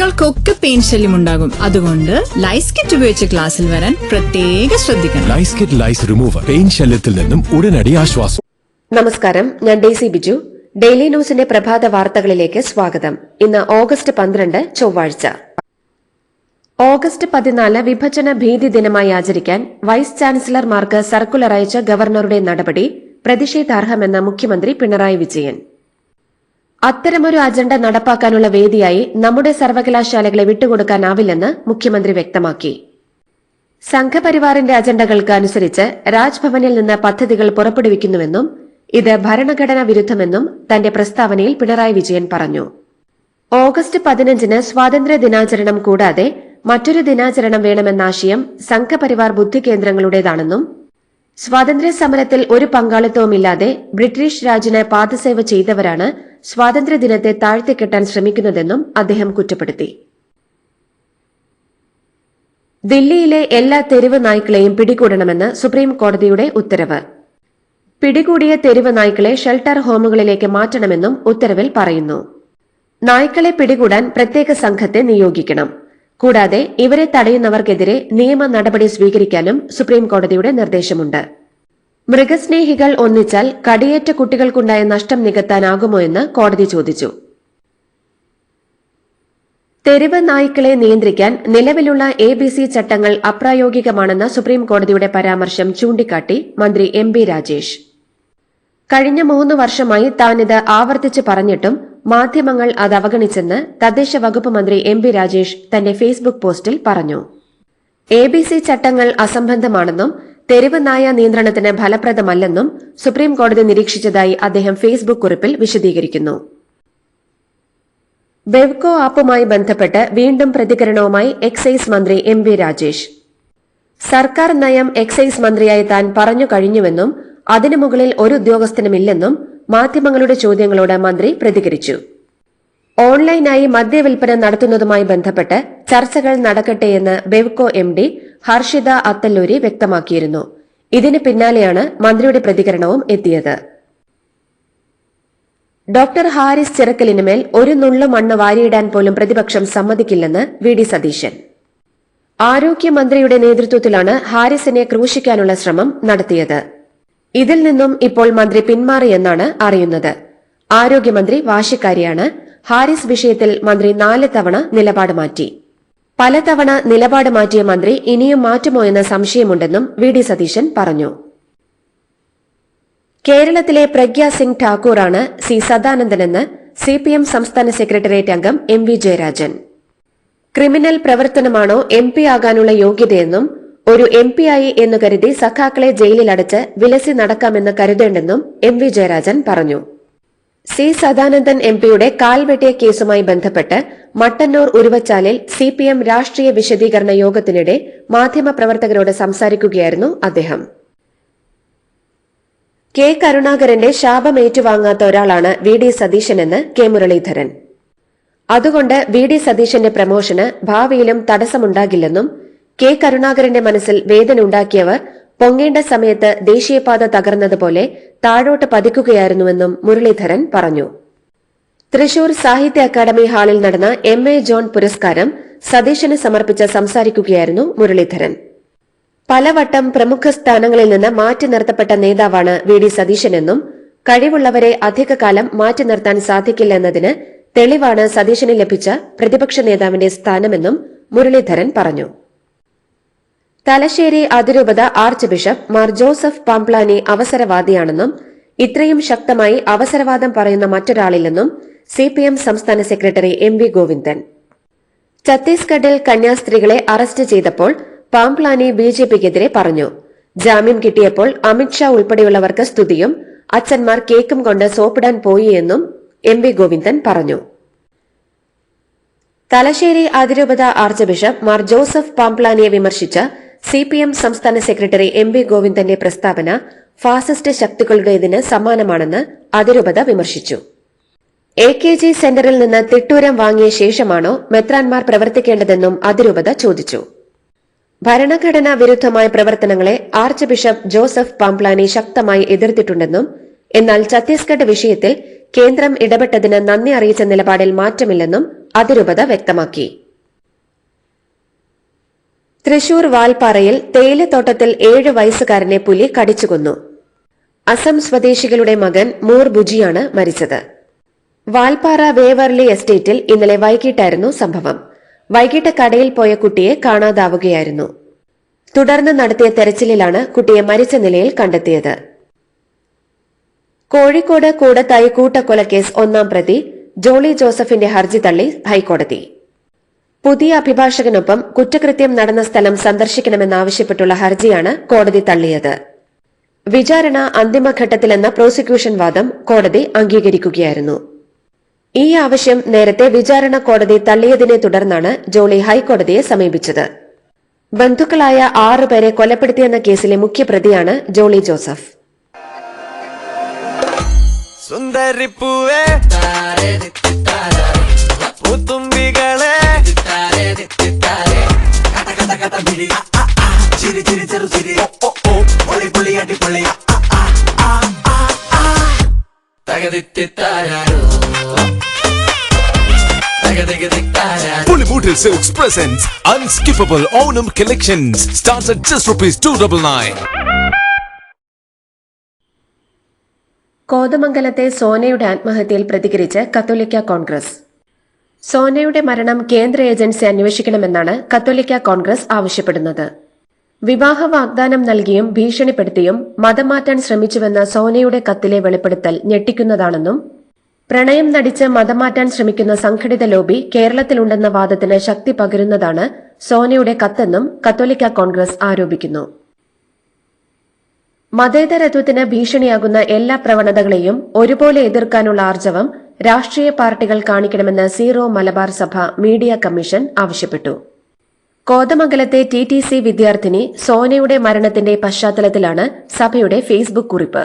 കുട്ടികൾക്കൊക്കെ പെയിൻ ശല്യം ഉണ്ടാകും. അതുകൊണ്ട് ലൈസ് കിറ്റ് ഉപയോഗിച്ച് ക്ലാസ്സിൽ വരാൻ പ്രത്യേക ശ്രദ്ധിക്കണം. ലൈസ് കിറ്റ് ലൈസ് റിമൂവർ പെയിൻ ശല്യത്തിൽ നിന്നും ഉടനടി ആശ്വാസം. നമസ്കാരം ഞാൻ ഡേസി ബിജു. ഡെയിലി ന്യൂസിന്റെ പ്രഭാത വാർത്തകളിലേക്ക് സ്വാഗതം. ഇന്ന് ഓഗസ്റ്റ് പന്ത്രണ്ട് ചൊവ്വാഴ്ച. ഓഗസ്റ്റ് പതിനാല് വിഭജന ഭീതി ദിനമായി ആചരിക്കാൻ വൈസ് ചാൻസലർമാർക്ക് സർക്കുലർ അയച്ച ഗവർണറുടെ നടപടി പ്രതിഷേധാർഹമെന്ന് മുഖ്യമന്ത്രി പിണറായി വിജയൻ. അത്തരമൊരു അജണ്ട നടപ്പാക്കാനുള്ള വേദിയായി നമ്മുടെ സർവകലാശാലകളെ വിട്ടുകൊടുക്കാനാവില്ലെന്ന് മുഖ്യമന്ത്രി വ്യക്തമാക്കി. സംഘപരിവാറിന്റെ അജണ്ടകൾക്ക് അനുസരിച്ച് രാജ്ഭവനിൽ നിന്ന് പദ്ധതികൾ പുറപ്പെടുവിക്കുന്നുവെന്നും ഇത് ഭരണഘടനാ വിരുദ്ധമെന്നും തന്റെ പ്രസ്താവനയിൽ പിണറായി വിജയൻ പറഞ്ഞു. ഓഗസ്റ്റ് പതിനഞ്ചിന് സ്വാതന്ത്ര്യ ദിനാചരണം കൂടാതെ മറ്റൊരു ദിനാചരണം വേണമെന്ന ആശയം സംഘപരിവാർ ബുദ്ധികേന്ദ്രങ്ങളുടേതാണെന്നും സ്വാതന്ത്ര്യ സമരത്തിൽ ഒരു പങ്കാളിത്തവുമില്ലാതെ ബ്രിട്ടീഷ് രാജിന് പാദസേവ ചെയ്തവരാണ് സ്വാതന്ത്ര്യ ദിനത്തെ താഴ്ത്തിക്കെട്ടാൻ ശ്രമിക്കുന്നതെന്നും അദ്ദേഹം കുറ്റപ്പെടുത്തി. ദില്ലിയിലെ എല്ലാ തെരുവ് നായ്ക്കളെയും പിടികൂടണമെന്ന് സുപ്രീം കോടതിയുടെ ഉത്തരവ്. പിടികൂടിയ തെരുവ് നായ്ക്കളെ ഷെൽട്ടർ ഹോമുകളിലേക്ക് മാറ്റണമെന്നും ഉത്തരവിൽ പറയുന്നു. നായ്ക്കളെ പിടികൂടാൻ പ്രത്യേക സംഘത്തെ നിയോഗിക്കണം. കൂടാതെ ഇവരെ തടയുന്നവർക്കെതിരെ നിയമ നടപടി സ്വീകരിക്കാനും സുപ്രീം കോടതിയുടെ നിർദ്ദേശമുണ്ട്. മൃഗസ്നേഹികൾ ഒന്നിച്ചാൽ കടിയേറ്റ കുട്ടികൾക്കുണ്ടായ നഷ്ടം നികത്താനാകുമോ എന്ന് കോടതി ചോദിച്ചു. തെരുവ് നായ്ക്കളെ നിയന്ത്രിക്കാൻ നിലവിലുള്ള എ ബി സി ചട്ടങ്ങൾ അപ്രായോഗികമാണെന്ന സുപ്രീം കോടതിയുടെ പരാമർശം ചൂണ്ടിക്കാട്ടി മന്ത്രി എം ബി രാജേഷ്. കഴിഞ്ഞ മൂന്ന് വർഷമായി താനിത് ആവർത്തിച്ച് പറഞ്ഞിട്ടും മാധ്യമങ്ങൾ അത് അവഗണിച്ചെന്ന് തദ്ദേശ വകുപ്പ് മന്ത്രി എം ബി രാജേഷ് തന്റെ ഫേസ്ബുക്ക് പോസ്റ്റിൽ പറഞ്ഞു. എ ബി സി ചട്ടങ്ങൾ അസംബന്ധമാണെന്നും തെരുവ് നായ നിയന്ത്രണത്തിന് ഫലപ്രദമല്ലെന്നും സുപ്രീം കോടതി നിരീക്ഷിച്ചതായി അദ്ദേഹം ഫേസ്ബുക്ക് കുറിപ്പിൽ വിശദീകരിക്കുന്നു. വെവ്കോ ആപ്പുമായി ബന്ധപ്പെട്ട് വീണ്ടും പ്രതികരണവുമായി എക്സൈസ് മന്ത്രി എം വി രാജേഷ്. സർക്കാർ നയം എക്സൈസ് മന്ത്രിയായി താൻ പറഞ്ഞു കഴിഞ്ഞുവെന്നും അതിനു മുകളിൽ ഒരു ഉദ്യോഗസ്ഥനുമില്ലെന്നും മാധ്യമങ്ങളുടെ ചോദ്യങ്ങളോട് മന്ത്രി പ്രതികരിച്ചു. ഓൺലൈനായി മദ്യവിൽപ്പന നടത്തുന്നതുമായി ബന്ധപ്പെട്ട് ചർച്ചകൾ നടക്കട്ടെയെന്ന് ബെവ്കോ എം ഡി ഹർഷിത അത്തല്ലൂരി വ്യക്തമാക്കിയിരുന്നു. ഇതിന് പിന്നാലെയാണ് മന്ത്രിയുടെ പ്രതികരണവും എത്തിയത്. ഡോക്ടർ ഹാരിസ് ചിറക്കലിനുമേൽ ഒരു നുള്ളു മണ്ണ് വാരിയിടാൻ പോലും പ്രതിപക്ഷം സമ്മതിക്കില്ലെന്ന് വി ഡി സതീശൻ. ആരോഗ്യമന്ത്രിയുടെ നേതൃത്വത്തിലാണ് ഹാരിസിനെ ക്രൂശിക്കാനുള്ള ശ്രമം നടത്തിയത്. ഇതിൽ നിന്നും ഇപ്പോൾ മന്ത്രി പിന്മാറിയെന്നാണ് അറിയുന്നത്. ആരോഗ്യമന്ത്രി വാശിക്കാരിയാണ് ഹാരിസ് വിഷയത്തിൽ മന്ത്രി നാല് തവണ നിലപാട് മാറ്റി. പലതവണ നിലപാട് മാറ്റിയ മന്ത്രി ഇനിയും മാറ്റുമോ എന്ന സംശയമുണ്ടെന്നും വി ഡി സതീശൻ പറഞ്ഞു. കേരളത്തിലെ പ്രഗ്യ സിംഗ് ഠാക്കൂറാണ് സി സദാനന്ദനെന്ന് സി പി എം സംസ്ഥാന സെക്രട്ടേറിയറ്റ് അംഗം എം വി ജയരാജൻ. ക്രിമിനൽ പ്രവർത്തനമാണോ എം പി ആകാനുള്ള യോഗ്യതയെന്നും ഒരു എം പി ആയി എന്നു കരുതി സഖാക്കളെ ജയിലിലടച്ച് വിലസി നടക്കാമെന്ന് കരുതേണ്ടെന്നും എം വി ജയരാജൻ പറഞ്ഞു. സി സദാനന്ദൻ എം പിയുടെ കാൽവെട്ടിയ കേസുമായി ബന്ധപ്പെട്ട് മട്ടന്നൂർ ഉരുവച്ചാലിൽ സി പി എം രാഷ്ട്രീയ വിശദീകരണ യോഗത്തിനിടെ മാധ്യമപ്രവർത്തകരോട് സംസാരിക്കുകയായിരുന്നു അദ്ദേഹം. കെ കരുണാകരന്റെ ശാപം ഏറ്റുവാങ്ങാത്ത ഒരാളാണ് വി ഡി സതീശനെന്ന് കെ മുരളീധരൻ. അതുകൊണ്ട് വി ഡി സതീശന്റെ പ്രമോഷന് ഭാവിയിലും തടസ്സമുണ്ടാകില്ലെന്നും കെ കരുണാകരന്റെ മനസ്സിൽ വേദന ഉണ്ടാക്കിയവർ പൊങ്ങേണ്ട സമയത്ത് ദേശീയപാത തകർന്നതുപോലെ താഴോട്ട് പതിക്കുകയായിരുന്നുവെന്നും മുരളീധരൻ പറഞ്ഞു. തൃശൂർ സാഹിത്യ അക്കാദമി ഹാളിൽ നടന്ന എം എ ജോൺ പുരസ്കാരം സതീശന് സമർപ്പിച്ച് സംസാരിക്കുകയായിരുന്നു മുരളീധരൻ. പലവട്ടം പ്രമുഖ സ്ഥാനങ്ങളിൽ നിന്ന് മാറ്റി നിർത്തപ്പെട്ട നേതാവാണ് വി ഡി സതീശനെന്നും കഴിവുള്ളവരെ അധികകാലം മാറ്റി നിർത്താൻ സാധിക്കില്ല എന്നതിന് തെളിവാണ് സതീശന് ലഭിച്ച പ്രതിപക്ഷ നേതാവിന്റെ സ്ഥാനമെന്നും മുരളീധരൻ പറഞ്ഞു. തലശ്ശേരി അതിരൂപത archbishop Mar Joseph Pamplany അവസരവാദിയാണെന്നും ഇത്രയും ശക്തമായി അവസരവാദം പറയുന്ന മറ്റൊരാളില്ലെന്നും സി പി എം സംസ്ഥാന സെക്രട്ടറി എം വി ഗോവിന്ദൻ. ഛത്തീസ്ഗഡിൽ കന്യാസ്ത്രീകളെ അറസ്റ്റ് ചെയ്തപ്പോൾ പാംപ്ലാനി ബി ജെ പിക്കെതിരെ പറഞ്ഞു. ജാമ്യം കിട്ടിയപ്പോൾ അമിത്ഷാ ഉൾപ്പെടെയുള്ളവർക്ക് സ്തുതിയും അച്ഛന്മാർ കേക്കും കൊണ്ട് സോപ്പിടാൻ പോയി എന്നും എം വി ഗോവിന്ദൻ പറഞ്ഞു. തലശ്ശേരി അതിരൂപത ആർച്ച് ബിഷപ്പ് മാർ ജോസഫ് പാംപ്ലാനിയെ വിമർശിച്ച സി പി എം സംസ്ഥാന സെക്രട്ടറി എം വി ഗോവിന്ദന്റെ പ്രസ്താവന ഫാസിസ്റ്റ് ശക്തികളുടേതിന് സമാനമാണെന്ന് അതിരൂപത വിമർശിച്ചു. എ കെ ജി സെന്ററിൽ നിന്ന് തിട്ടൂരം വാങ്ങിയ ശേഷമാണോ മെത്രാൻമാർ പ്രവർത്തിക്കേണ്ടതെന്നും അതിരൂപത ചോദിച്ചു. ഭരണഘടനാ വിരുദ്ധമായ പ്രവർത്തനങ്ങളെ ആർച്ച് ബിഷപ്പ് ജോസഫ് പാംപ്ലാനി ശക്തമായി എതിർത്തിട്ടുണ്ടെന്നും എന്നാൽ ഛത്തീസ്ഗഡ് വിഷയത്തിൽ കേന്ദ്രം ഇടപെട്ടതിന് നന്ദി അറിയിച്ച നിലപാടിൽ മാറ്റമില്ലെന്നും അതിരൂപത വ്യക്തമാക്കി. തൃശൂർ വാൽപ്പാറയിൽ തേയിലത്തോട്ടത്തിൽ ഏഴ് വയസ്സുകാരനെ പുലി കടിച്ചുകൊന്നു. അസം സ്വദേശികളുടെ മകൻ മൂർ ബുജിയാണ് മരിച്ചത്. വാൽപ്പാറ വേവർലി എസ്റ്റേറ്റിൽ ഇന്നലെ വൈകിട്ടായിരുന്നു സംഭവം. വൈകിട്ട് കടയിൽ പോയ കുട്ടിയെ കാണാതാവുകയായിരുന്നു. തുടർന്ന് നടത്തിയ തെരച്ചിലിലാണ് കുട്ടിയെ മരിച്ച നിലയിൽ കണ്ടെത്തിയത്. കോഴിക്കോട് കൂടത്തായി കൂട്ടക്കൊലക്കേസ് ഒന്നാം പ്രതി ജോളി ജോസഫിന്റെ ഹർജി തള്ളി ഹൈക്കോടതി. പുതിയ അഭിഭാഷകനൊപ്പം കുറ്റകൃത്യം നടന്ന സ്ഥലം സന്ദർശിക്കണമെന്നാവശ്യപ്പെട്ടുള്ള ഹർജിയാണ് കോടതി തള്ളിയത്. വിചാരണ അന്തിമഘട്ടത്തിലെന്ന പ്രോസിക്യൂഷൻ വാദം കോടതി അംഗീകരിക്കുകയായിരുന്നു. ഈ ആവശ്യം നേരത്തെ വിചാരണ കോടതി തള്ളിയതിനെ തുടർന്നാണ് ജോളി ഹൈക്കോടതിയെ സമീപിച്ചത്. ബന്ധുക്കളായ ആറുപേരെ കൊലപ്പെടുത്തിയെന്ന കേസിലെ മുഖ്യപ്രതിയാണ് ജോളി ജോസഫ്. സുന്ദരി Pulimutil Silks presents Unskippable Onam Collections. Starts at just rupees 299. കോതമംഗലത്തെ സോനയുടെ ആത്മഹത്യയിൽ പ്രതികരിച്ച് കത്തോലിക്ക കോൺഗ്രസ് സോനയുടെ മരണം കേന്ദ്ര ഏജൻസി അന്വേഷിക്കണമെന്നാണ് കത്തോലിക്ക കോൺഗ്രസ് ആവശ്യപ്പെടുന്നത് വിവാഹ വാഗ്ദാനം നൽകിയും ഭീഷണിപ്പെടുത്തിയും മതം മാറ്റാൻ ശ്രമിച്ചുവെന്ന സോനയുടെ കത്തിലെ വെളിപ്പെടുത്തൽ ഞെട്ടിക്കുന്നതാണെന്നും പ്രണയം നടിച്ച് മതം മാറ്റാൻ ശ്രമിക്കുന്ന സംഘടിത ലോബി കേരളത്തിലുണ്ടെന്ന വാദത്തിന് ശക്തി പകരുന്നതാണ് സോനയുടെ കത്തെന്നും കത്തോലിക്ക കോൺഗ്രസ് ആരോപിക്കുന്നു. മതേതരത്വത്തിന് ഭീഷണിയാകുന്ന എല്ലാ പ്രവണതകളെയും ഒരുപോലെ എതിർക്കാനുള്ള ആർജവം രാഷ്ട്രീയ പാർട്ടികൾ കാണിക്കണമെന്ന് സീറോ മലബാർ സഭ മീഡിയ കമ്മീഷൻ ആവശ്യപ്പെട്ടു. കോതമംഗലത്തെ ടി ടി സി വിദ്യാർത്ഥിനി സോനയുടെ മരണത്തിന്റെ പശ്ചാത്തലത്തിലാണ് സഭയുടെ ഫേസ്ബുക്ക് കുറിപ്പ്.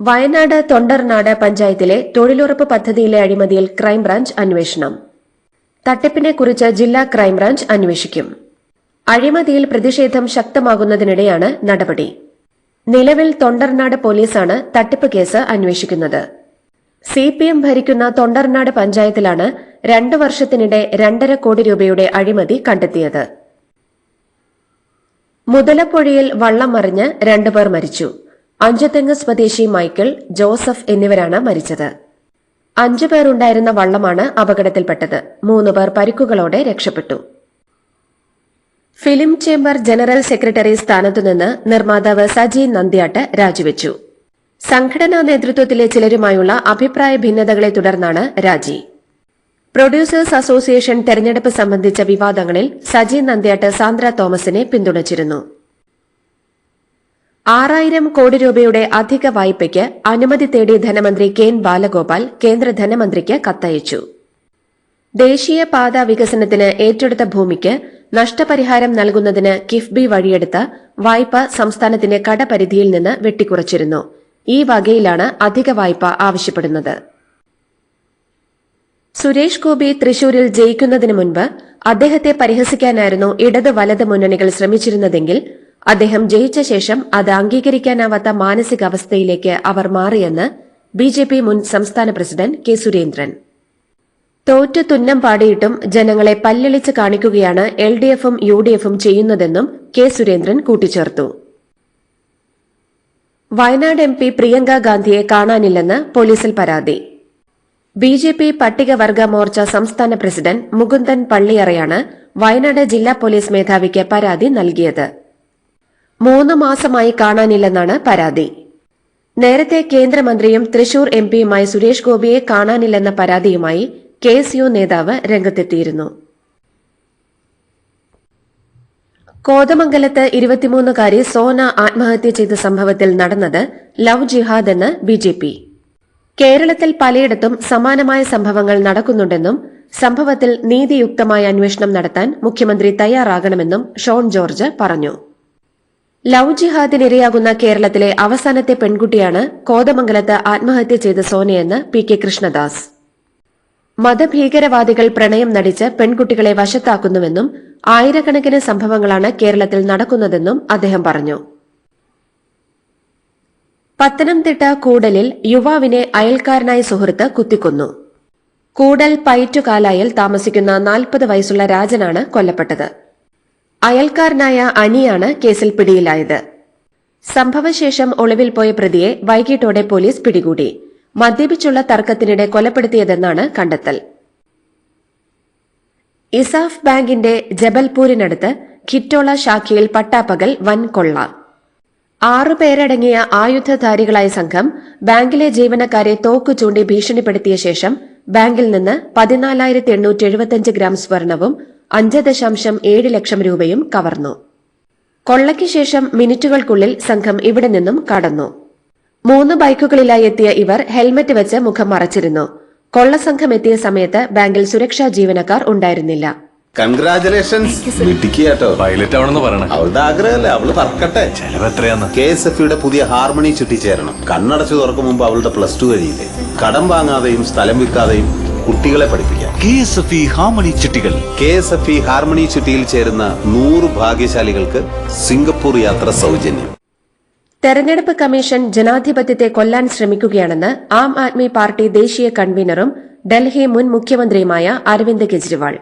വയനാട് തൊണ്ടർനാട് പഞ്ചായത്തിലെ തൊഴിലുറപ്പ് പദ്ധതിയിലെ അഴിമതിയിൽ ക്രൈംബ്രാഞ്ച് അന്വേഷണം. തട്ടിപ്പിനെക്കുറിച്ച് ജില്ലാ ക്രൈംബ്രാഞ്ച് അന്വേഷിക്കും. അഴിമതിയിൽ പ്രതിഷേധം ശക്തമാകുന്നതിനിടെയാണ് നടപടി. നിലവിൽ തൊണ്ടർനാട് പോലീസാണ് തട്ടിപ്പ് കേസ് അന്വേഷിക്കുന്നത്. സി ഭരിക്കുന്ന തൊണ്ടർനാട് പഞ്ചായത്തിലാണ് രണ്ടു വർഷത്തിനിടെ രണ്ടര കോടി രൂപയുടെ അഴിമതി കണ്ടെത്തിയത്. മുതലപ്പുഴയിൽ വള്ളം മറിഞ്ഞ് രണ്ടുപേർ മരിച്ചു. അഞ്ചുതെങ്ങ് സ്വദേശി മൈക്കിൾ ജോസഫ് എന്നിവരാണ് മരിച്ചത്. അഞ്ചു പേർ ഉണ്ടായിരുന്ന വള്ളമാണ് അപകടത്തിൽപ്പെട്ടത്. മൂന്നുപേർ പരിക്കുകളോടെ രക്ഷപ്പെട്ടു. ഫിലിം ചേംബർ ജനറൽ സെക്രട്ടറി സ്ഥാനത്തുനിന്ന് നിർമ്മാതാവ് സജി നന്ദ്യാട്ട് രാജിവെച്ചു. സംഘടനാ നേതൃത്വത്തിലെ ചിലരുമായുള്ള അഭിപ്രായ ഭിന്നതകളെ തുടർന്നാണ് രാജി. പ്രൊഡ്യൂസേഴ്സ് അസോസിയേഷൻ തെരഞ്ഞെടുപ്പ് സംബന്ധിച്ച വിവാദങ്ങളിൽ സജി നന്ദ്യാട്ട് സാന്ദ്ര തോമസിനെ പിന്തുണച്ചിരുന്നു. ആറായിരം കോടി രൂപയുടെ അധിക വായ്പയ്ക്ക് അനുമതി തേടി ധനമന്ത്രി കെ എൻ ബാലഗോപാൽ കേന്ദ്ര ധനമന്ത്രിക്ക് കത്തയച്ചു. ദേശീയ പാത വികസനത്തിന് ഏറ്റെടുത്ത ഭൂമിക്ക് നഷ്ടപരിഹാരം നൽകുന്നതിന് കിഫ്ബി വഴിയെടുത്ത വായ്പ സംസ്ഥാനത്തിന്റെ കടപരിധിയിൽ നിന്ന് വെട്ടിക്കുറച്ചിരുന്നു. ഈ വകയിലാണ് അധിക വായ്പ ആവശ്യപ്പെടുന്നത്. സുരേഷ് ഗോപി തൃശൂരിൽ ജയിക്കുന്നതിന് മുൻപ് അദ്ദേഹത്തെ പരിഹസിക്കാനായിരുന്നു ഇടത് വലത് മുന്നണികൾ ശ്രമിച്ചിരുന്നതെങ്കിൽ അദ്ദേഹം ജയിച്ച ശേഷം അത് അംഗീകരിക്കാനാവാത്ത മാനസികാവസ്ഥയിലേക്ക് അവർ മാറിയെന്ന് ബി ജെ പി മുൻ സംസ്ഥാന പ്രസിഡന്റ് കെ സുരേന്ദ്രൻ. തോറ്റു തുന്നം പാടിയിട്ടും ജനങ്ങളെ പല്ലിളിച്ച് കാണിക്കുകയാണ് എൽ ഡി എഫും യു ഡി എഫും ചെയ്യുന്നതെന്നും കെ സുരേന്ദ്രൻ കൂട്ടിച്ചേർത്തു. വയനാട് എം പി പ്രിയങ്ക ഗാന്ധിയെ കാണാനില്ലെന്ന് പോലീസിൽ പരാതി. ബി ജെ പി പട്ടികവർഗ മോർച്ച സംസ്ഥാന പ്രസിഡന്റ് മുകുന്ദൻ പള്ളിയറയാണ് വയനാട് ജില്ലാ പോലീസ് മേധാവിക്ക് പരാതി നൽകിയത്. മൂന്ന് മാസമായി കാണാനില്ലെന്നാണ് പരാതി. നേരത്തെ കേന്ദ്രമന്ത്രിയും തൃശൂർ എം പിയുമായ സുരേഷ് ഗോപിയെ കാണാനില്ലെന്ന പരാതിയുമായി കെ എസ് യു നേതാവ് രംഗത്തെത്തിയിരുന്നു. കോതമംഗലത്ത് ഇരുപത്തിമൂന്നുകാരി സോന ആത്മഹത്യ ചെയ്ത സംഭവത്തിൽ നടന്നത് ലവ് ജിഹാദ് എന്ന് ബി കേരളത്തിൽ പലയിടത്തും സമാനമായ സംഭവങ്ങൾ നടക്കുന്നുണ്ടെന്നും സംഭവത്തിൽ നീതിയുക്തമായ അന്വേഷണം നടത്താൻ മുഖ്യമന്ത്രി തയ്യാറാകണമെന്നും ഷോൺ ജോർജ് പറഞ്ഞു. ലവ് ജിഹാദിനിരയാകുന്ന കേരളത്തിലെ അവസാനത്തെ പെൺകുട്ടിയാണ് കോതമംഗലത്ത് ആത്മഹത്യ ചെയ്ത സോനയെന്ന് പി കെ കൃഷ്ണദാസ്. മതഭീകരവാദികൾ പ്രണയം നടിച്ച് പെൺകുട്ടികളെ വശത്താക്കുന്നുവെന്നും ആയിരക്കണക്കിന് സംഭവങ്ങളാണ് കേരളത്തിൽ നടക്കുന്നതെന്നും അദ്ദേഹം പറഞ്ഞു. പത്തനംതിട്ട കൂടലിൽ യുവാവിനെ അയൽക്കാരനായ സുഹൃത്ത് കുത്തിക്കൊന്നു. കൂടൽ പയറ്റുകാലായിൽ താമസിക്കുന്ന നാൽപ്പത് വയസ്സുള്ള രാജനാണ് കൊല്ലപ്പെട്ടത്. അയൽക്കാരനായ അനിയാണ് കേസിൽ പിടിയിലായത്. സംഭവശേഷം ഒളിവിൽ പോയ പ്രതിയെ വൈകിട്ടോടെ പോലീസ് പിടികൂടി. മദ്യപിച്ചുള്ള തർക്കത്തിനിടെ കൊലപ്പെടുത്തിയതെന്നാണ് കണ്ടെത്തൽ. ഇസാഫ് ബാങ്കിന്റെ ജബൽപൂരിനടുത്ത് ഖിറ്റോള ശാഖയിൽ പട്ടാപ്പകൽ വൻ കൊള്ള. ആറുപേരടങ്ങിയ ആയുധധാരികളായ സംഘം ബാങ്കിലെ ജീവനക്കാരെ തോക്കു ചൂണ്ടി ഭീഷണിപ്പെടുത്തിയ ശേഷം ബാങ്കിൽ നിന്ന് പതിനാലായിരത്തി എണ്ണൂറ്റി എഴുപത്തിയഞ്ച് ഗ്രാം സ്വർണവും അഞ്ച് ദശാംശം ഏഴ് ലക്ഷം രൂപയും കവർന്നു. കൊള്ളയ്ക്ക് ശേഷം മിനിറ്റുകൾക്കുള്ളിൽ സംഘം ഇവിടെ നിന്നും കടന്നു. മൂന്ന് ബൈക്കുകളിലായി എത്തിയ ഇവർ ഹെൽമറ്റ് വെച്ച് മുഖം മറച്ചിരുന്നു. കൊള്ളസംഘം എത്തിയ സമയത്ത് ബാങ്കിൽ സുരക്ഷാ ജീവനക്കാർ ഉണ്ടായിരുന്നില്ല. കൺഗ്രാചുലേഷൻസ് കേട്ടോ പൈലറ്റ് ആവണമെന്ന് പറയണം. അവളുടെ ആഗ്രഹമല്ലേ? അവൾ പറക്കട്ടെ. ചെലവ് എത്രയാന്ന്? കെ എസ് എഫ് യുടെ പുതിയ ഹാർമണി ചുറ്റിച്ചേരണം. കണ്ണടച്ചു തുറക്കും മുമ്പ് അവളുടെ പ്ലസ് ടു കഴിയില്ലേ? കടം വാങ്ങാതെയും സ്ഥലം വിൽക്കാതെയും കുട്ടികളെ പഠിപ്പിക്കാം. K S F E harmony ചിട്ടികൾ K S F E harmony ചുറ്റിയിൽ ചേരുന്ന നൂറ് ഭാഗ്യശാലികൾക്ക് സിംഗപ്പൂർ യാത്ര സൗജന്യം. തെരഞ്ഞെടുപ്പ് കമ്മീഷൻ ജനാധിപത്യത്തെ കൊല്ലാൻ ശ്രമിക്കുകയാണെന്ന് ആം ആദ്മി പാർട്ടി ദേശീയ കൺവീനറും ഡൽഹി മുൻ മുഖ്യമന്ത്രിയുമായ അരവിന്ദ് കെജ്രിവാൾ.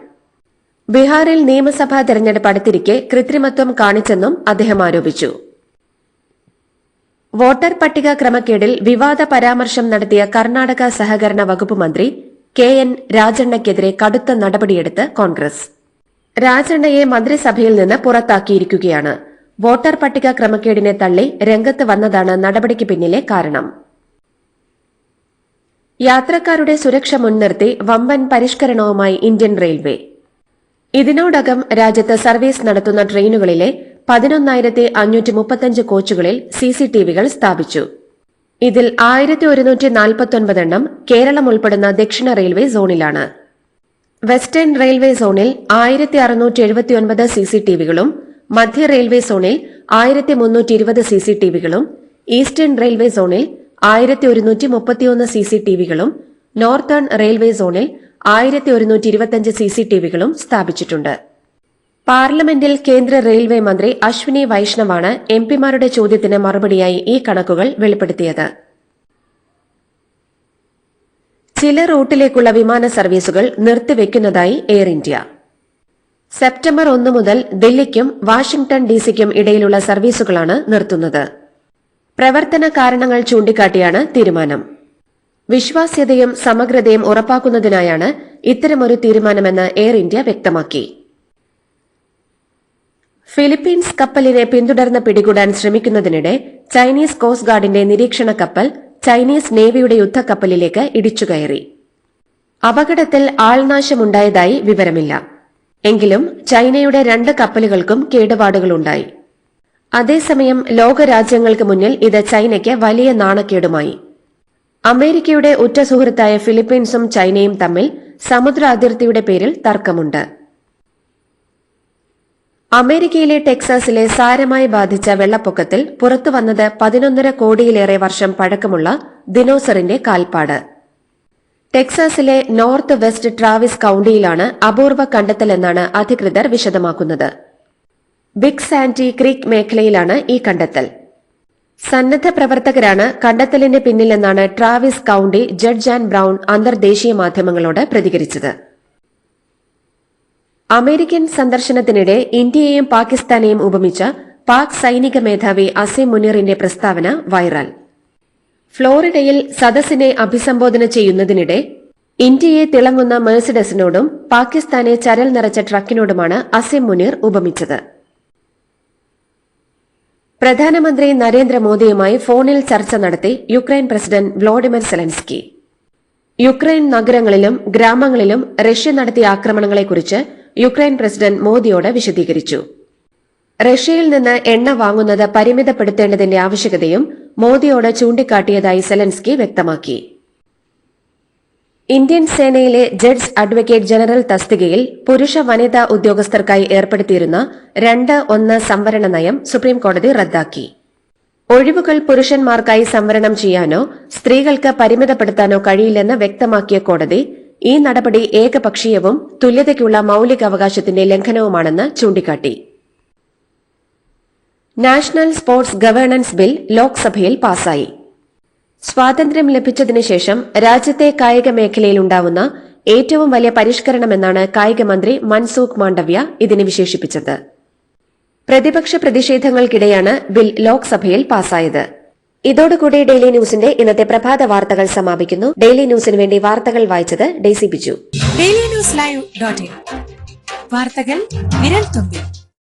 ബീഹാറിൽ നിയമസഭാ തെരഞ്ഞെടുപ്പ് അടുത്തിരിക്കെ കൃത്രിമത്വം കാണിച്ചെന്നും അദ്ദേഹം ആരോപിച്ചു. വോട്ടർ പട്ടിക ക്രമക്കേടിൽ വിവാദ പരാമർശം നടത്തിയ കർണാടക സഹകരണ വകുപ്പ് മന്ത്രി കെ എൻ രാജണ്ണയ്ക്കെതിരെ കടുത്ത നടപടിയെടുത്ത് കോൺഗ്രസ്. രാജണ്ണയെ മന്ത്രിസഭയിൽ നിന്ന് പുറത്താക്കിയിരിക്കുകയാണ്. വോട്ടർ പട്ടിക ക്രമക്കേടിനെ തള്ളി രംഗത്ത് വന്നതാണ് നടപടിക്ക് പിന്നിലെ കാരണം. യാത്രക്കാരുടെ സുരക്ഷ മുൻനിർത്തി വമ്പൻ പരിഷ്കരണവുമായി ഇന്ത്യൻ റെയിൽവേ. ഇതിനോടകം രാജ്യത്ത് സർവീസ് നടത്തുന്ന ട്രെയിനുകളിലെ പതിനൊന്നായിരത്തി അഞ്ഞൂറ്റി മുപ്പത്തഞ്ച് കോച്ചുകളിൽ സിസിടിവികൾ സ്ഥാപിച്ചു. ഇതിൽ ആയിരത്തി ഒരുന്നൂറ്റി നാൽപ്പത്തൊൻപതെണ്ണം കേരളം ഉൾപ്പെടുന്ന ദക്ഷിണ റെയിൽവേ സോണിലാണ്. വെസ്റ്റേൺ റെയിൽവേ സോണിൽ ആയിരത്തി അറുന്നൂറ്റി എഴുപത്തിയൊൻപത് സിസിടിവികളും മധ്യ റെയിൽവേ സോണിൽ ആയിരത്തി മുന്നൂറ്റി ഇരുപത് സിസിടിവികളും ഈസ്റ്റേൺ റെയിൽവേ സോണിൽ ആയിരത്തി ഒരുന്നൂറ്റി മുപ്പത്തിയൊന്ന് സിസിടിവികളും നോർത്തേൺ റെയിൽവേ സോണിൽ ആയിരത്തി ഒരുന്നൂറ്റി ഇരുപത്തിയഞ്ച് സിസിടിവികളും സ്ഥാപിച്ചിട്ടുണ്ട്. പാർലമെന്റിൽ കേന്ദ്ര റെയിൽവേ മന്ത്രി അശ്വിനി വൈഷ്ണവാണ് എം പിമാരുടെ ചോദ്യത്തിന് മറുപടിയായി ഈ കണക്കുകൾ വെളിപ്പെടുത്തിയത്. ചില റൂട്ടിലേക്കുള്ള വിമാന സർവീസുകൾ നിർത്തിവെക്കുന്നതായി എയർ ഇന്ത്യ. സെപ്റ്റംബർ ഒന്ന് മുതൽ ദില്ലിക്കും വാഷിംഗ്ടൺ ഡിസിക്കും ഇടയിലുള്ള സർവീസുകളാണ് നിർത്തുന്നത്. പ്രവർത്തന കാരണങ്ങൾ ചൂണ്ടിക്കാട്ടിയാണ് തീരുമാനം. വിശ്വാസ്യതയും സമഗ്രതയും ഉറപ്പാക്കുന്നതിനായാണ് ഇത്തരമൊരു തീരുമാനമെന്ന് എയർ ഇന്ത്യ വ്യക്തമാക്കി. ഫിലിപ്പീൻസ് കപ്പലിനെ പിന്തുടർന്ന് പിടികൂടാൻ ശ്രമിക്കുന്നതിനിടെ ചൈനീസ് കോസ്റ്റ് ഗാർഡിന്റെ നിരീക്ഷണ കപ്പൽ ചൈനീസ് നേവിയുടെ യുദ്ധക്കപ്പലിലേക്ക് ഇടിച്ചുകയറി അപകടത്തിൽ ആൾനാശമുണ്ടായതായി വിവരമില്ല. എങ്കിലും ചൈനയുടെ രണ്ട് കപ്പലുകൾക്കും കേടുപാടുകളുണ്ടായി. അതേസമയം ലോകരാജ്യങ്ങൾക്ക് മുന്നിൽ ഇത് ചൈനയ്ക്ക് വലിയ നാണക്കേടുമായി. അമേരിക്കയുടെ ഉറ്റ സുഹൃത്തായ ഫിലിപ്പീൻസും ചൈനയും തമ്മിൽ സമുദ്ര അതിർത്തിയുടെ പേരിൽ തർക്കമുണ്ട്. അമേരിക്കയിലെ ടെക്സാസിലെ സാരമായി ബാധിച്ച വെള്ളപ്പൊക്കത്തിൽ പുറത്തുവന്നത് പതിനൊന്നര കോടിയിലേറെ വർഷം പഴക്കമുള്ള ദിനോസറിന്റെ കാൽപ്പാട്. ടെക്സാസിലെ നോർത്ത് വെസ്റ്റ് ട്രാവിസ് കൌണ്ടിയിലാണ് അപൂർവ കണ്ടെത്തലെന്നാണ് അധികൃതർ വിശദമാക്കുന്നത്. ബിഗ് സാന്റി ക്രീക്ക് മേഖലയിലാണ് ഈ കണ്ടെത്തൽ. സന്നദ്ധ പ്രവർത്തകരാണ് കണ്ടെത്തലിന് പിന്നിലെന്നാണ് Travis County judge and Brown അന്തർദേശീയ മാധ്യമങ്ങളോട് പ്രതികരിച്ചത്. അമേരിക്കൻ സന്ദർശനത്തിനിടെ ഇന്ത്യയെയും പാകിസ്ഥാനെയും ഉപമിച്ച പാക് സൈനിക മേധാവി അസീം മുനീറിന്റെ പ്രസ്താവന വൈറൽ. ഫ്ലോറിഡയിൽ സദസ്സിനെ അഭിസംബോധന ചെയ്യുന്നതിനിടെ ഇന്ത്യയെ തിളങ്ങുന്ന മേഴ്സിഡസിനോടും പാകിസ്ഥാനെ ചരൽ നിറച്ച ട്രക്കിനോടുമാണ് അസീം മുനീർ ഉപമിച്ചത്. പ്രധാനമന്ത്രി നരേന്ദ്രമോദിയുമായി ഫോണിൽ ചർച്ച നടത്തി Ukraine president Volodymyr Zelensky. Ukraine നഗരങ്ങളിലും ഗ്രാമങ്ങളിലും റഷ്യ നടത്തിയ ആക്രമണങ്ങളെക്കുറിച്ച് യുക്രൈൻ പ്രസിഡന്റ് മോദിയോട് വിശദീകരിച്ചു. റഷ്യയിൽ നിന്ന് എണ്ണ വാങ്ങുന്നത് പരിമിതപ്പെടുത്തേണ്ടതിന്റെ ആവശ്യകതയും മോദിയോട് ചൂണ്ടിക്കാട്ടിയതായി സെലൻസ്കി വ്യക്തമാക്കി. ഇന്ത്യൻ സേനയിലെ ജഡ്ജ് അഡ്വക്കേറ്റ് ജനറൽ തസ്തികയിൽ പുരുഷ വനിതാ ഉദ്യോഗസ്ഥർക്കായി ഏർപ്പെടുത്തിയിരുന്ന രണ്ട് ഒന്ന് സംവരണ നയം സുപ്രീംകോടതി റദ്ദാക്കി. ഒഴിവുകൾ പുരുഷന്മാർക്കായി സംവരണം ചെയ്യാനോ സ്ത്രീകൾക്ക് പരിമിതപ്പെടുത്താനോ കഴിയില്ലെന്ന് വ്യക്തമാക്കിയ കോടതി ഈ നടപടി ഏകപക്ഷീയവും തുല്യതയ്ക്കുള്ള മൌലികാവകാശത്തിന്റെ ലംഘനവുമാണെന്ന് ചൂണ്ടിക്കാട്ടി. നാഷണൽ സ്പോർട്സ് ഗവേണൻസ് ബിൽ ലോക്സഭയിൽ പാസായി. സ്വാതന്ത്ര്യം ലഭിച്ചതിനു ശേഷം രാജ്യത്തെ കായിക മേഖലയിൽ ഉണ്ടാവുന്ന ഏറ്റവും വലിയ പരിഷ്കരണമെന്നാണ് കായിക മന്ത്രി മൻസൂഖ് മാണ്ഡവ്യ ഇതിനെ വിശേഷിപ്പിച്ചത്. പ്രതിപക്ഷ പ്രതിഷേധങ്ങൾക്കിടെയാണ് ബിൽ ലോക്സഭയിൽ പാസായത്. ഇതോടുകൂടി ഡെയിലി ന്യൂസിന്റെ ഇന്നത്തെ പ്രഭാത വാർത്തകൾ സമാപിക്കുന്നു. ഡെയിലി ന്യൂസിന് വേണ്ടി വാർത്തകൾ വായിച്ചത് Daisy Biju. Daily news live വാർത്തകൾ വിരൽ തുമ്പിൽ.